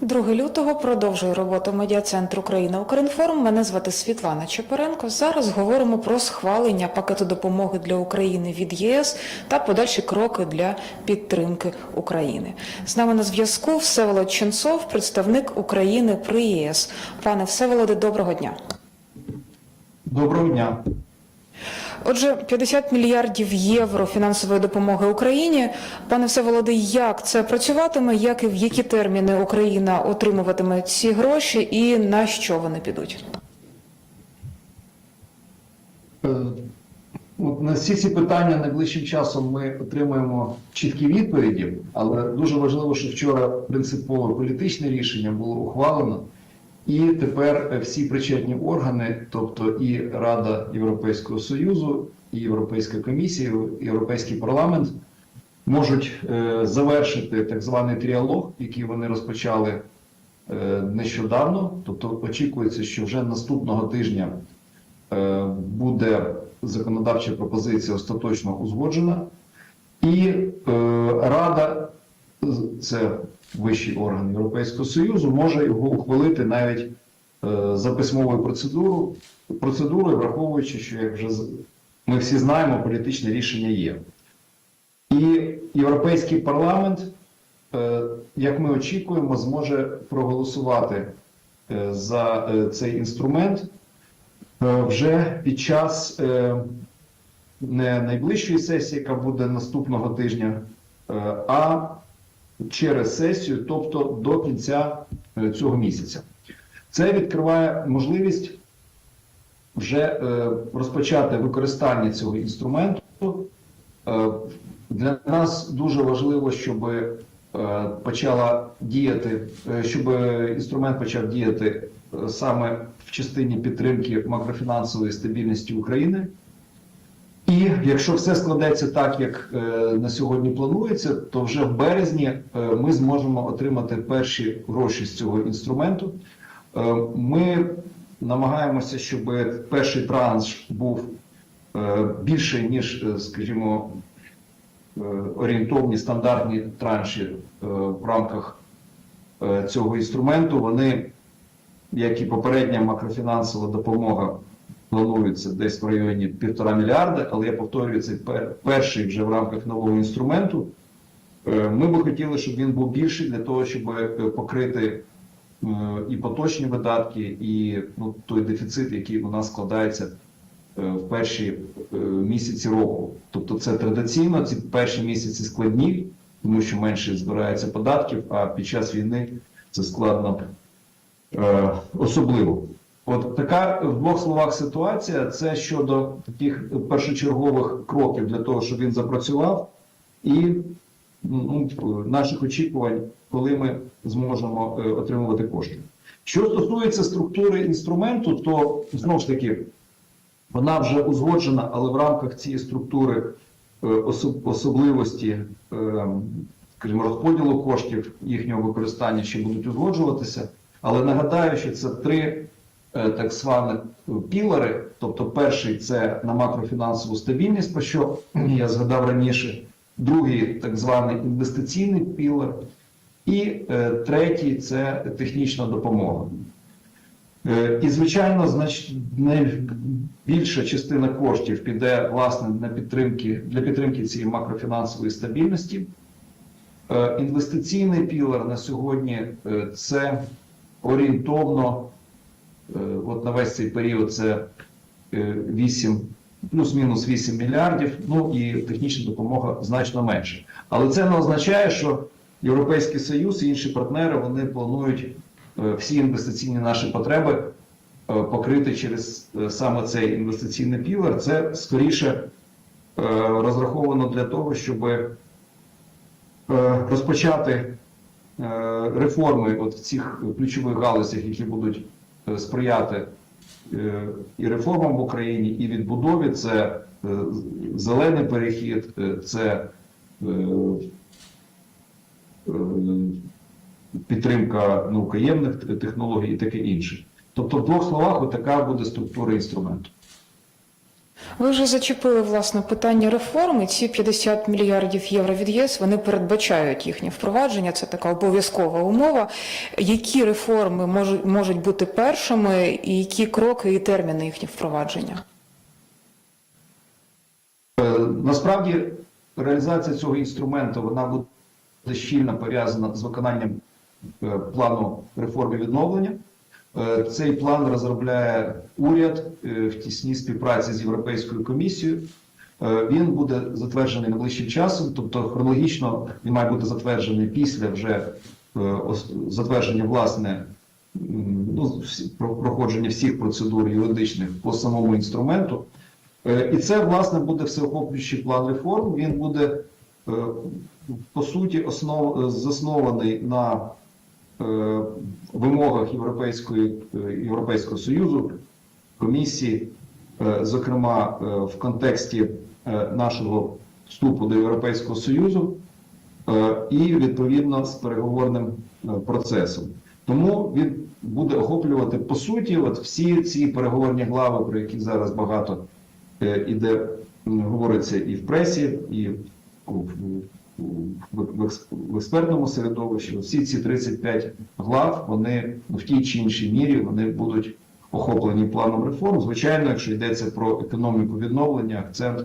2 лютого продовжує роботу медіа-центру Україна Укрінформ. Мене звати Світлана Чепуренко. Зараз говоримо про схвалення пакету допомоги для України від ЄС та подальші кроки для підтримки України. З нами на зв'язку Всеволод Ченцов, представник України при ЄС. Пане Всеволоде, доброго дня. Доброго дня. Отже, 50 мільярдів євро фінансової допомоги Україні. Пане Всеволоде, як це працюватиме? Як і в які терміни Україна отримуватиме ці гроші, і на що вони підуть? Е, от На всі ці питання найближчим часом ми отримаємо чіткі відповіді, але дуже важливо, що вчора принципове політичне рішення було ухвалено, і тепер всі причетні органи, тобто і Рада Європейського Союзу, і Європейська комісія, і Європейський парламент можуть е, завершити так званий тріалог, який вони розпочали е, нещодавно. Тобто очікується, що вже наступного тижня е, буде законодавча пропозиція остаточно узгоджена, і е, Рада, це вищий орган Європейського Союзу, може його ухвалити навіть е, за письмовою процедурою, процедурою, враховуючи, що як вже ми всі знаємо, політичне рішення є. І Європейський парламент, е, як ми очікуємо, зможе проголосувати е, за цей інструмент вже під час не найближчої сесії, яка буде наступного тижня, а через сесію, тобто до кінця е, цього місяця. Це відкриває можливість вже е, розпочати використання цього інструменту. Е, Для нас дуже важливо, щоб почала діяти, щоб інструмент почав діяти саме в частині підтримки макрофінансової стабільності України. І якщо все складеться так, як е, на сьогодні планується, то вже в березні е, ми зможемо отримати перші гроші з цього інструменту. Е, Ми намагаємося, щоб перший транш був більше, ніж, скажімо, орієнтовні стандартні транші в рамках цього інструменту. Вони, як і попередня макрофінансова допомога, планується десь в районі півтора мільярда, але я повторюю, це перший вже в рамках нового інструменту. Е, Ми би хотіли, щоб він був більший для того, щоб е, покрити е, і поточні видатки, і ну, той дефіцит, який у нас складається в перші місяці року. Тобто це традиційно, ці перші місяці складні, тому що менше збирається податків, а під час війни це складно особливо. От така в двох словах ситуація. Це щодо таких першочергових кроків для того, щоб він запрацював, і ну, наших очікувань, коли ми зможемо е, отримувати кошти. Що стосується структури інструменту, то знову ж таки вона вже узгоджена, але в рамках цієї структури е, особ- особливості, е, скажімо, розподілу коштів їхнього використання ще будуть узгоджуватися. Але нагадаю, що це три е, так звані пілари. Тобто, перший це на макрофінансову стабільність, про що я згадав раніше, другий так званий інвестиційний пілар, і е, третій це технічна допомога. Е, І, звичайно, знач... найбільша частина коштів піде власне на підтримки для підтримки цієї макрофінансової стабільності. Е, Інвестиційний пілар на сьогодні е, це орієнтовно, е, от на весь цей період це е, 8, плюс-мінус 8 мільярдів, ну і технічна допомога значно менше. Але це не означає, що Європейський Союз і інші партнери вони планують е, всі інвестиційні наші потреби е, покрити через е, саме цей інвестиційний пілар. Це скоріше е, розраховано для того, щоб е, розпочати е, реформи от в цих ключових галузях, які будуть е, сприяти е, і реформам в Україні, і відбудові. Це е, зелений перехід, е, це е, е, підтримка наукоємних технологій і таке інше. Тобто, в двох словах, отака буде структура інструменту. Ви вже зачепили власне питання реформи. Ці 50 мільярдів євро від ЄС вони передбачають їхнє впровадження. Це така обов'язкова умова. Які реформи можуть можуть бути першими, і які кроки і терміни їхніх впровадження? Е, Насправді реалізація цього інструменту вона буде щільно пов'язана з виконанням е, плану реформи відновлення. Е, Цей план розробляє уряд е, в тісній співпраці з Європейською комісією. Е, Він буде затверджений найближчим часом, тобто хронологічно він має бути затверджений після вже затвердження власне ну, проходження всіх процедур юридичних по самому інструменту. І це, власне, буде всеохоплюючий план реформ. Він буде, по суті, основ, заснований на вимогах Європейської, е, Європейського Союзу, комісії, е, зокрема, е, в контексті е, нашого вступу до Європейського Союзу е, і відповідно з переговорним е, процесом. Тому він буде охоплювати по суті от всі ці переговорні глави, про які зараз багато е, іде говориться і в пресі, і в, в, в, в екс- в експертному середовищі. Всі ці 35 глав, вони ну, в тій чи іншій мірі вони будуть охоплені планом реформ. Звичайно, якщо йдеться про економіку відновлення, акцент е,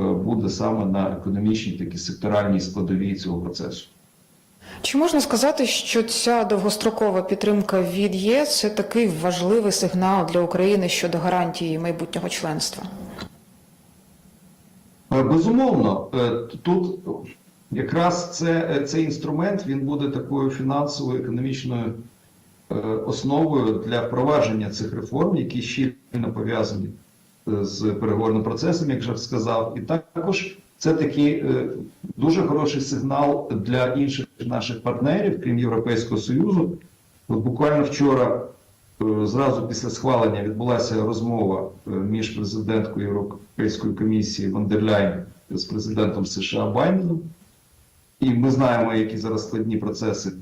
буде саме на економічній такі секторальній складовій цього процесу. Чи можна сказати, що ця довгострокова підтримка від ЄС це такий важливий сигнал для України щодо гарантії майбутнього членства? Е, Безумовно, е, тут якраз це, е, цей інструмент він буде такою фінансовою економічною е, основою для впровадження цих реформ, які щільно пов'язані е, з переговорним процесом, як вже сказав, і також це такий дуже хороший сигнал для інших наших партнерів, крім Європейського Союзу. От буквально вчора Зразу після схвалення відбулася розмова між президенткою Європейської комісії Ван з президентом США Байденом. І ми знаємо, які зараз складні процеси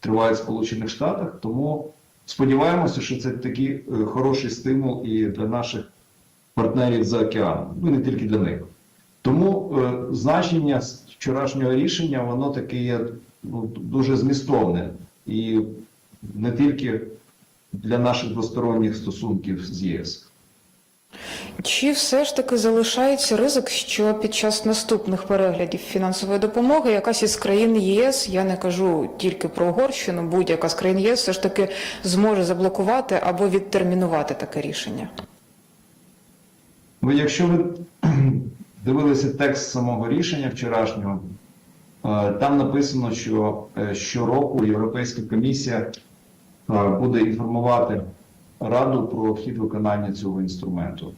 тривають в Сполучених Штатах. Тому сподіваємося, що це такий е, хороший стимул і для наших партнерів за океаном, ну не тільки для них. Тому е, значення вчорашнього рішення воно таке є ну, дуже змістовне і не тільки для наших двосторонніх стосунків з ЄС. Чи все ж таки залишається ризик, що під час наступних переглядів фінансової допомоги якась із країн ЄС, я не кажу тільки про Угорщину, будь-яка з країн ЄС все ж таки зможе заблокувати або відтермінувати таке рішення? Ну, якщо ви дивилися текст самого рішення вчорашнього, е, там написано, що е, щороку Європейська комісія е, буде інформувати Раду про хід виконання цього інструменту.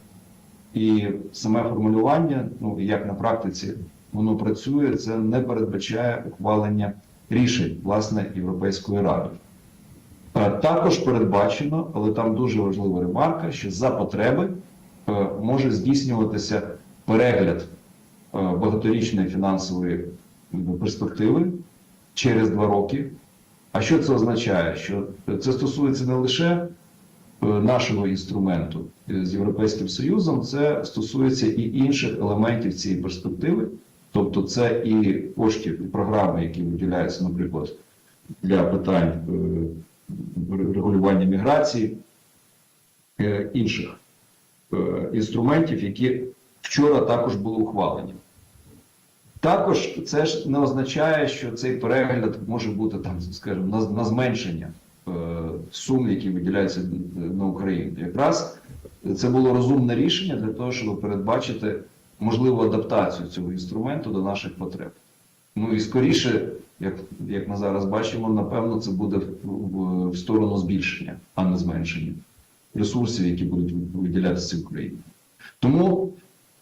І саме формулювання, ну як на практиці воно працює, це не передбачає ухвалення рішень власне Європейської ради. Е, Також передбачено, але там дуже важлива ремарка, що за потреби е, може здійснюватися перегляд е, багаторічної фінансової перспективи через два роки. А що це означає? Що це стосується не лише нашого інструменту з Європейським Союзом, це стосується і інших елементів цієї перспективи, тобто це і коштів, і програми, які виділяються, наприклад, для питань е, регулювання міграції, е, інших е, інструментів, які вчора також були ухвалені. Також це ж не означає, що цей перегляд може бути там, скажімо, на, на зменшення сум, які виділяються на Україну. Якраз це було розумне рішення для того, щоб передбачити можливу адаптацію цього інструменту до наших потреб. Ну і скоріше, як, як ми зараз бачимо, напевно, це буде в, в, в сторону збільшення, а не зменшення ресурсів, які будуть виділятися в Україні. Тому,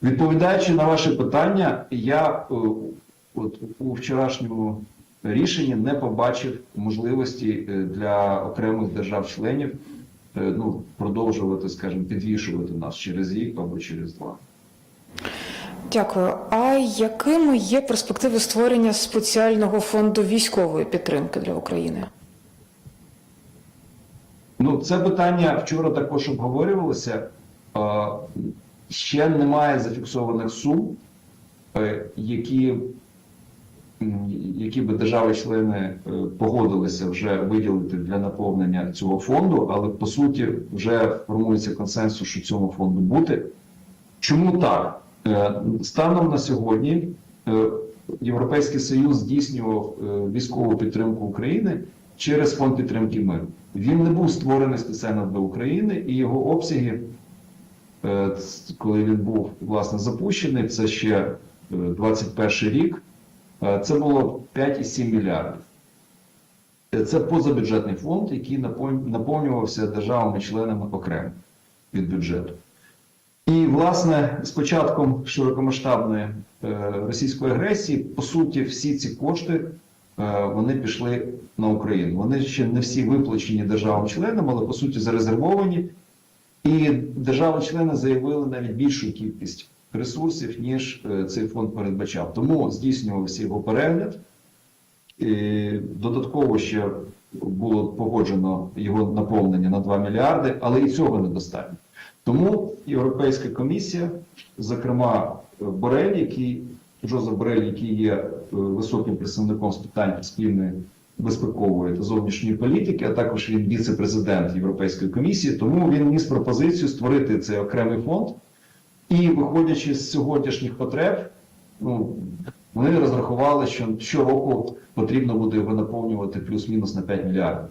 відповідаючи на ваше питання, я е, от, у вчорашньому рішенні не побачив можливості е, для окремих держав-членів е, ну, продовжувати, скажімо, підвішувати нас через рік або через два. Дякую. А якими є перспективи створення спеціального фонду військової підтримки для України? Ну, це питання вчора також обговорювалося. Е, ще немає зафіксованих сум, які, які би держави-члени е, погодилися вже виділити для наповнення цього фонду, але по суті вже формується консенсус, що цьому фонду бути. Чому так? Е, Станом на сьогодні е, Європейський Союз здійснював військову підтримку України через фонд підтримки миру. Він не був створений спеціально для України, і його обсяги, коли він був власне запущений, це ще е, 21 рік. Е, Це було 5,7 мільярдів. Е, Це позабюджетний фонд, який наповнювався державами-членами окремо від бюджету. І, власне, з початком широкомасштабної е, російської агресії, по суті, всі ці кошти вони пішли на Україну. Вони ще не всі виплачені державам-членам, але по суті зарезервовані. І держави-члени заявили навіть більшу кількість ресурсів, ніж е, цей фонд передбачав. Тому здійснювався його перегляд. І додатково ще було погоджено його наповнення на 2 мільярди, але і цього недостатньо. Тому Європейська комісія, зокрема Борель, який Джозеф Борель, який є е, високим представником з питань спільної безпекової та зовнішньої політики, а також він віце-президент Європейської комісії. Тому він вніс пропозицію створити цей окремий фонд. І виходячи з сьогоднішніх потреб, ну, вони розрахували, що щороку потрібно буде його наповнювати плюс-мінус на 5 мільярдів.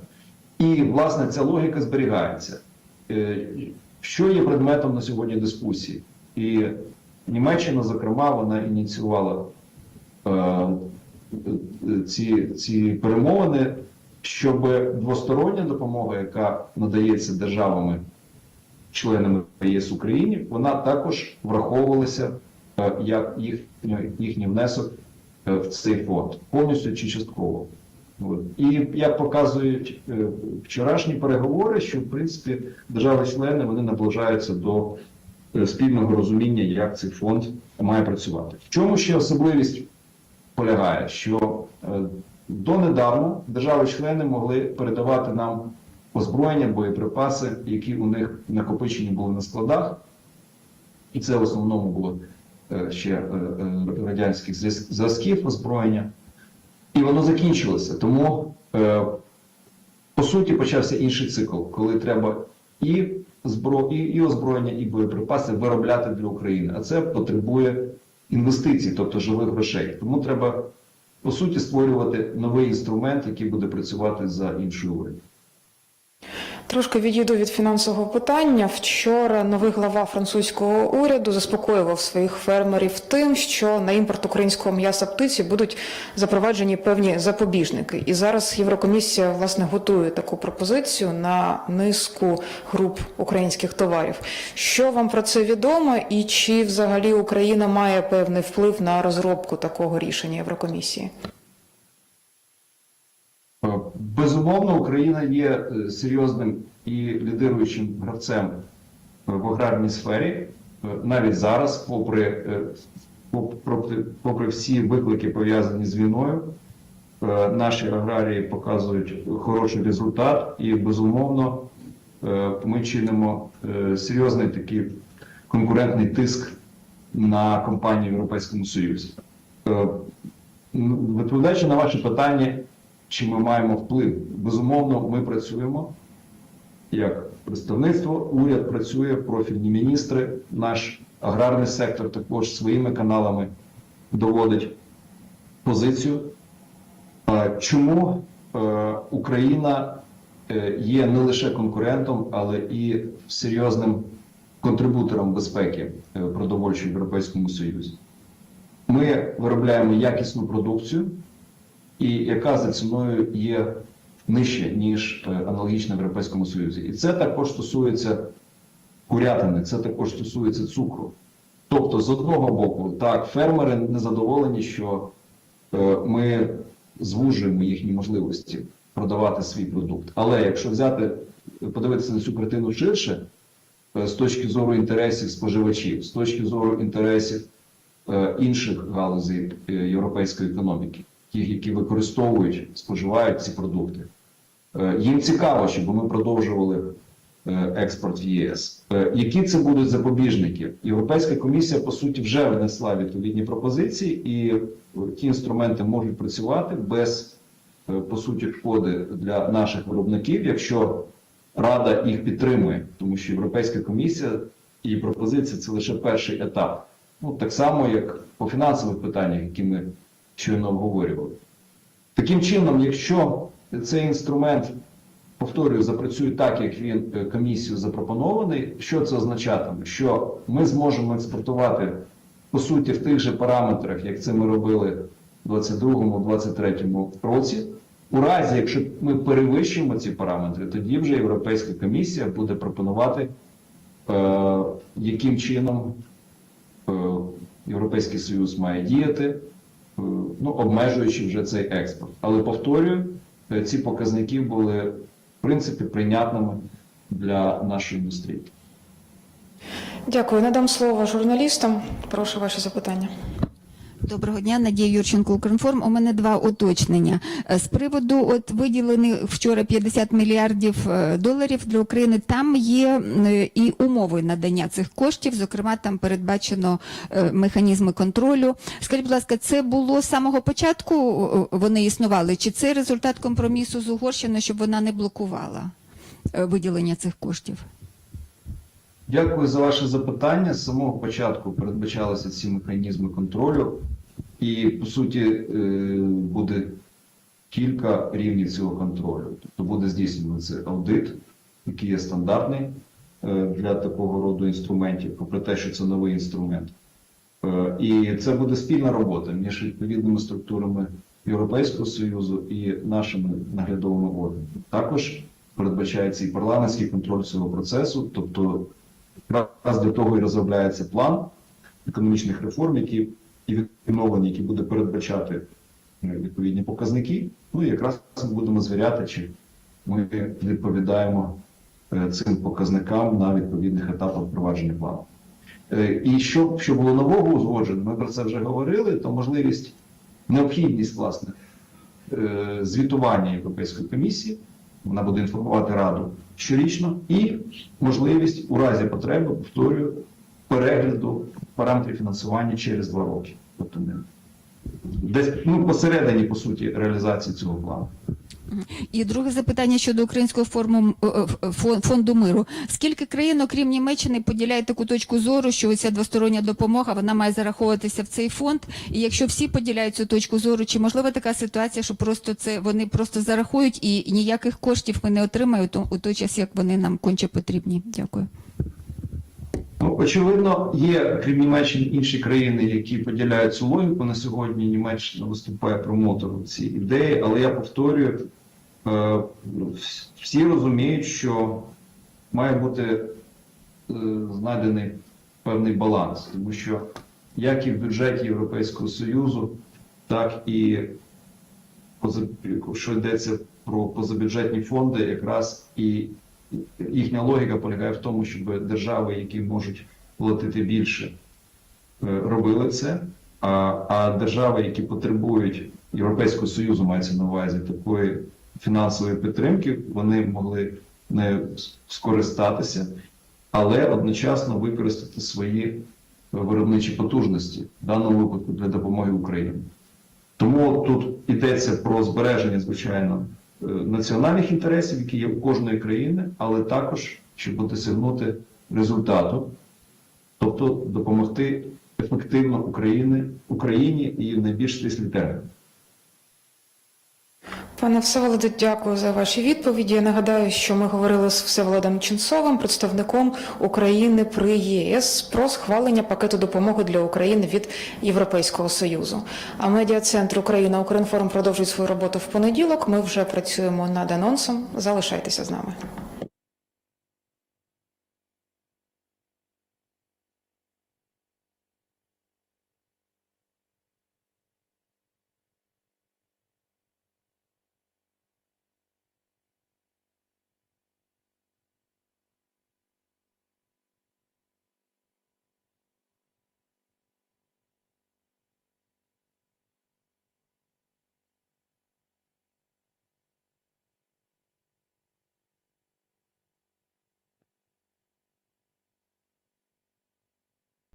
І, власне, ця логіка зберігається. Е, Що є предметом на сьогодні дискусії? І Німеччина, зокрема, вона ініціювала е, ці, ці перемовини, щоб двостороння допомога, яка надається державами, членами ЄС Україні, вона також враховувалася е, як їх, їхній внесок е, в цей фонд, повністю чи частково. І як показують е, вчорашні переговори, що в принципі держави-члени вони наближаються до спільного розуміння, як цей фонд має працювати. В чому ще особливість полягає, що донедавна держави-члени могли передавати нам озброєння, боєприпаси, які у них накопичені були на складах, і це в основному було е, ще е, е, радянських зразків озброєння. І воно закінчилося. Тому, по суті, почався інший цикл, коли треба і, збро... і, і озброєння, і боєприпаси виробляти для України. А це потребує інвестицій, тобто живих грошей. Тому треба, по суті, створювати новий інструмент, який буде працювати за іншою урядом. Трошки відійду від фінансового питання. Вчора новий глава французького уряду заспокоював своїх фермерів тим, що на імпорт українського м'яса птиці будуть запроваджені певні запобіжники. І зараз Єврокомісія власне готує таку пропозицію на низку груп українських товарів. Що вам про це відомо, і чи взагалі Україна має певний вплив на розробку такого рішення Єврокомісії? Е, Безумовно, Україна є е, серйозним і лідируючим гравцем е, в аграрній сфері. Навіть зараз, попри, попри, всі виклики, пов'язані з війною, наші аграрії показують хороший результат, і безумовно ми чинимо серйозний такий конкурентний тиск на компанії в Європейському Союзі. Відповідаючи на ваше питання, чи ми маємо вплив? Безумовно, ми працюємо як представництво, уряд працює, профільні міністри, наш аграрний сектор також своїми каналами доводить позицію. Чому е, Україна е, є не лише конкурентом, але і серйозним контрибутором безпеки е, продовольчої в Європейському Союзі? Ми виробляємо якісну продукцію, і яка за ціною є нижче, ніж е, аналогічна в Європейському Союзі. І це також стосується курятини, це також стосується цукру. Тобто, з одного боку, так, фермери незадоволені, що е, ми звужуємо їхні можливості продавати свій продукт. Але якщо взяти, подивитися на цю картину ширше, е, з точки зору інтересів споживачів, з точки зору інтересів інших галузей європейської економіки, тих, які використовують, споживають ці продукти. Е, Їм цікаво, щоб ми продовжували е, експорт в ЄС. Е, Які це будуть запобіжники? Європейська комісія по суті вже внесла відповідні пропозиції, і ті інструменти можуть працювати без по суті шкоди для наших виробників, якщо Рада їх підтримує, тому що Європейська комісія і пропозиція це лише перший етап. Ну так само, як по фінансових питаннях, які ми щойно обговорювали. Таким чином, якщо цей інструмент, повторюю, запрацює так, як він е, комісією запропонований, що це означатиме? Що ми зможемо експортувати по суті в тих же параметрах, як це ми робили в 2022-2023 році. У разі, якщо ми перевищимо ці параметри, тоді вже Європейська комісія буде пропонувати, е, яким чином е, Європейський Союз має діяти, ну, обмежуючи вже цей експорт. Але повторюю, е, ці показники були в принципі прийнятними для нашої індустрії. Дякую. Надам слово журналістам. Прошу ваші запитання. Доброго дня, Надія Юрченко, Укрінформ. У мене два уточнення. Е, З приводу от виділених вчора 50 мільярдів е, доларів для України, там є і умови надання цих коштів, зокрема, там передбачено е, механізми контролю. Скажіть, будь ласка, це було з самого початку вони існували, чи це результат компромісу з Угорщиною, щоб вона не блокувала виділення цих коштів? Дякую за ваше запитання. З самого початку передбачалися ці механізми контролю, і по суті е, буде кілька рівнів цього контролю. Тобто буде здійснюватися аудит, який є стандартний е, для такого роду інструментів, попри те, що це новий інструмент. Е, І це буде спільна робота між відповідними структурами Європейського Союзу і нашими наглядовими органами. Також передбачається і парламентський контроль цього процесу, тобто якраз для того і розробляється план економічних реформ, які і відновлені, які буде передбачати е, відповідні показники. Ну і якраз ми будемо звіряти, чи ми відповідаємо е, цим показникам на відповідних етапах впровадження плану. Е, І що, що було нового узгоджено, ми про це вже говорили, то можливість, необхідність власне звітування Європейської комісії, вона буде інформувати Раду щорічно, і можливість у разі потреби, повторюю, перегляду параметрів фінансування через два роки. Тобто десь ну, посередині, по суті, реалізації цього плану. І друге запитання щодо українського форму е, е, фон- фонду миру. Скільки країн, окрім Німеччини, поділяють таку точку зору, що ця двостороння допомога вона має зараховуватися в цей фонд? І якщо всі поділяють цю точку зору, чи можлива така ситуація, що просто це вони просто зарахують і ніяких коштів ми не отримаємо у той час, як вони нам конче потрібні? Дякую. Ну, очевидно, є, крім Німеччини, інші країни, які поділяють цю логіку. На сьогодні Німеччина виступає промотором цієї ідеї, але я повторюю, е, всі розуміють, що має бути е, знайдений певний баланс, тому що як і в бюджеті Європейського Союзу, так і що йдеться про позабюджетні фонди, якраз і їхня логіка полягає в тому, щоб держави, які можуть платити більше, е, робили це. А, а держави, які потребують Європейського Союзу, мається на увазі такої фінансової підтримки, вони могли не скористатися, але одночасно використати свої виробничі потужності в даному випадку для допомоги Україні. Тому тут йдеться про збереження, звичайно, національних інтересів, які є у кожної країни, але також щоб досягнути результату, тобто допомогти ефективно Україні, Україні і в найбільш стислі терміни. Пане Всеволоде, дякую за ваші відповіді. Я нагадаю, що ми говорили з Всеволодом Ченцовим, представником України при ЄС, про схвалення пакету допомоги для України від Європейського Союзу. А медіа-центр Україна Укрінформ продовжує свою роботу в понеділок. Ми вже працюємо над анонсом. Залишайтеся з нами.